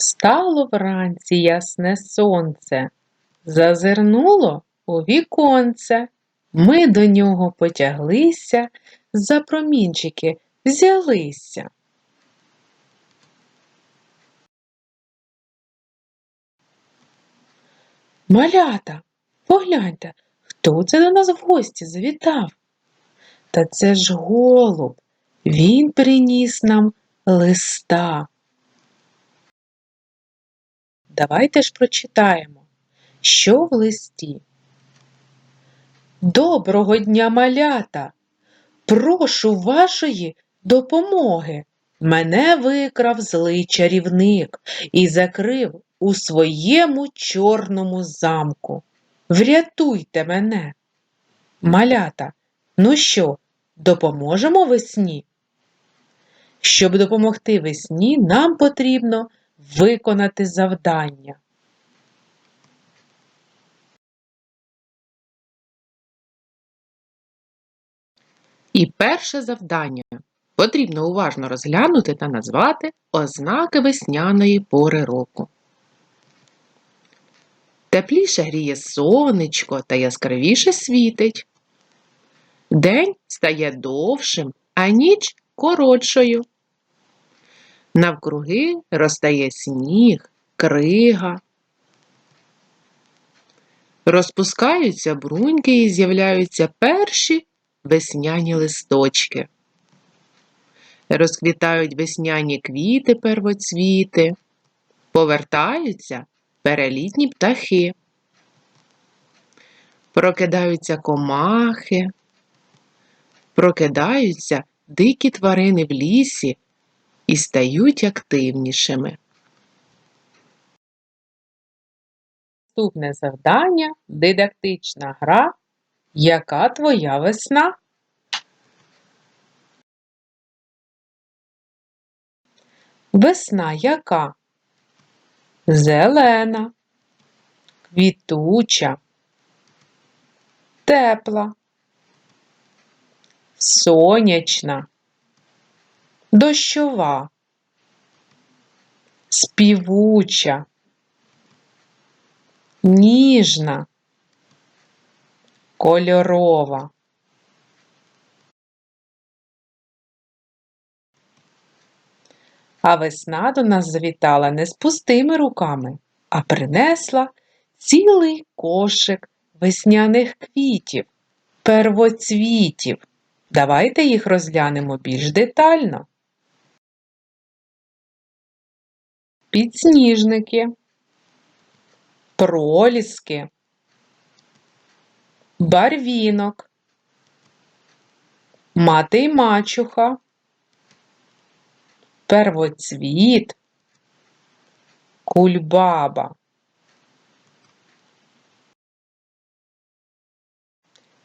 Встало вранці ясне сонце, зазирнуло у віконце. Ми до нього потяглися, за промінчики взялися. Малята, погляньте, хто це до нас в гості завітав? Та це ж голуб, він приніс нам листа. Давайте ж прочитаємо, що в листі. Доброго дня, малята! Прошу вашої допомоги. Мене викрав злий чарівник і закрив у своєму чорному замку. Врятуйте мене. Малята, ну що, допоможемо весні? Щоб допомогти весні, нам потрібно виконати завдання. І перше завдання. Потрібно уважно розглянути та назвати ознаки весняної пори року. Тепліше гріє сонечко та яскравіше світить. День стає довшим, а ніч коротшою. Навкруги розтає сніг, крига. Розпускаються бруньки і з'являються перші весняні листочки. Розквітають весняні квіти первоцвіти, повертаються перелітні птахи, прокидаються комахи, прокидаються дикі тварини в лісі і стають активнішими. Наступне завдання дидактична гра Яка твоя весна? Весна яка? Зелена, квітуча, тепла, сонячна, дощова, співуча, ніжна, кольорова. А весна до нас завітала не з пустими руками, а принесла цілий кошик весняних квітів, первоцвітів. Давайте їх розглянемо більш детально. Підсніжники, проліски, барвінок, мати й мачуха, первоцвіт, кульбаба.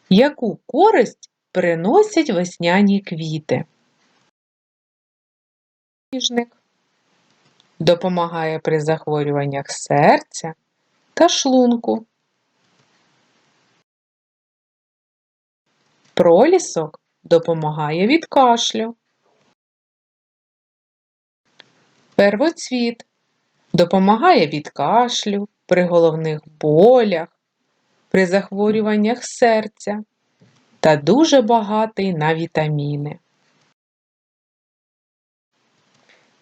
Яку користь приносять весняні квіти? Підсніжник допомагає при захворюваннях серця та шлунку. Пролісок допомагає від кашлю. Первоцвіт допомагає від кашлю, при головних болях, при захворюваннях серця та дуже багатий на вітаміни.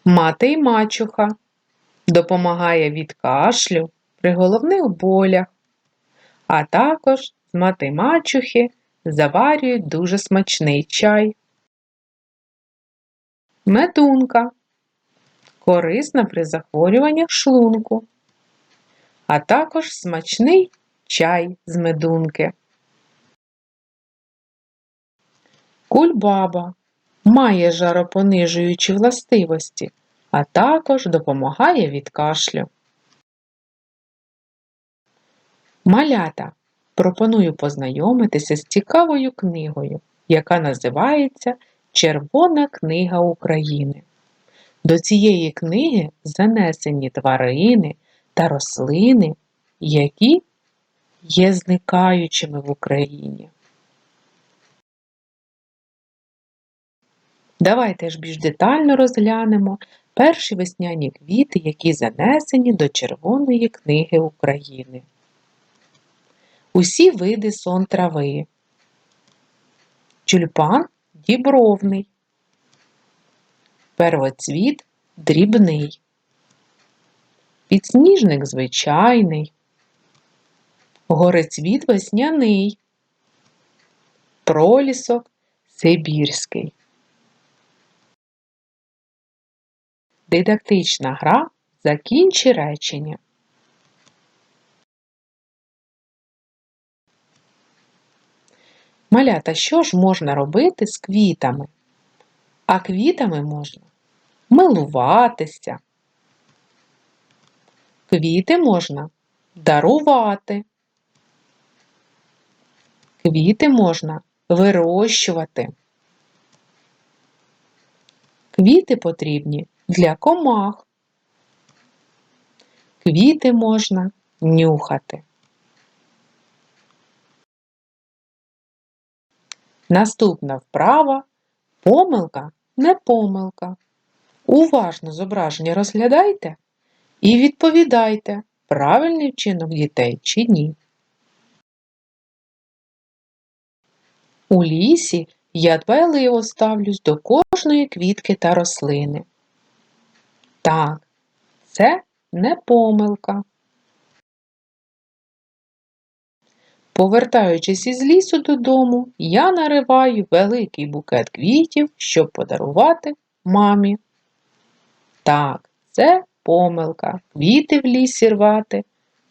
Мати й мачуха. Допомагає від кашлю при головних болях, а також з мати мачухи заварюють дуже смачний чай. Медунка. Корисна при захворюваннях шлунку, а також смачний чай з медунки. Кульбаба. Має жаропонижуючі властивості, а також допомагає від кашлю. Малята пропоную познайомитися з цікавою книгою, яка називається Червона книга України. До цієї книги занесені тварини та рослини, які є зникаючими в Україні. Давайте ж більш детально розглянемо перші весняні квіти, які занесені до Червоної книги України. Усі види сон трави. Тюльпан дібровний. Первоцвіт дрібний. Підсніжник звичайний. Горецвіт весняний. Пролісок сибірський. Дидактична гра Закінчи речення. Малята, що ж можна робити з квітами? А квітами можна милуватися. Квіти можна дарувати. Квіти можна вирощувати. Квіти потрібні для комах. Квіти можна нюхати. Наступна вправа помилка не помилка. Уважно зображення розглядайте і відповідайте, правильний вчинок дітей чи ні. У лісі я дбайливо ставлюсь до кожної квітки та рослини. Так, це не помилка. Повертаючись із лісу додому, я нариваю великий букет квітів, щоб подарувати мамі. Так, це помилка. Квіти в лісі рвати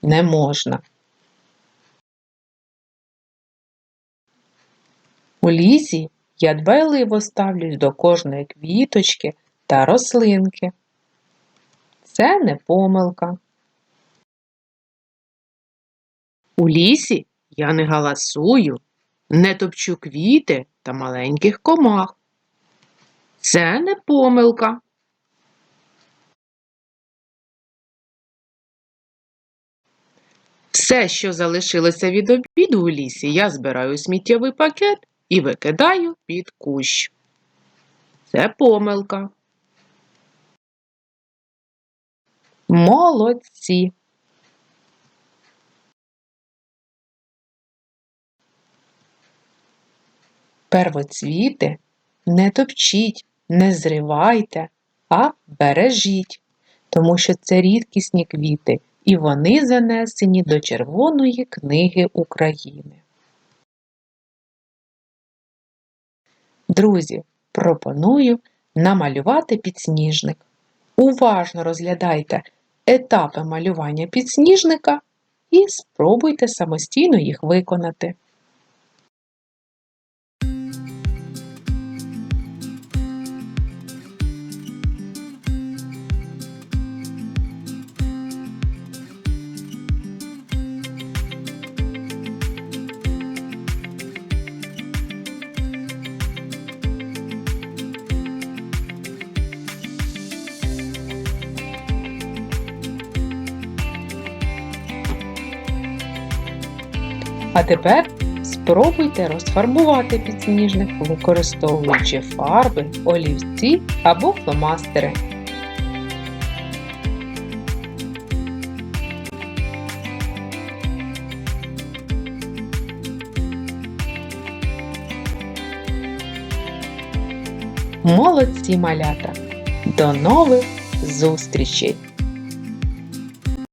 не можна. У лісі я дбайливо ставлюсь до кожної квіточки та рослинки. Це не помилка. У лісі я не галасую, не топчу квіти та маленьких комах. Це не помилка. Все, що залишилося від обіду у лісі, я збираю сміттєвий пакет і викидаю під кущ. Це помилка. Молодці. Первоцвіти не топчіть, не зривайте, а бережіть, тому що це рідкісні квіти, і вони занесені до Червоної книги України. Друзі, пропоную намалювати підсніжник. Уважно розглядайте етапи малювання підсніжника і спробуйте самостійно їх виконати. А тепер спробуйте розфарбувати підсніжник, використовуючи фарби, олівці або фломастери. Молодці малята! До нових зустрічей!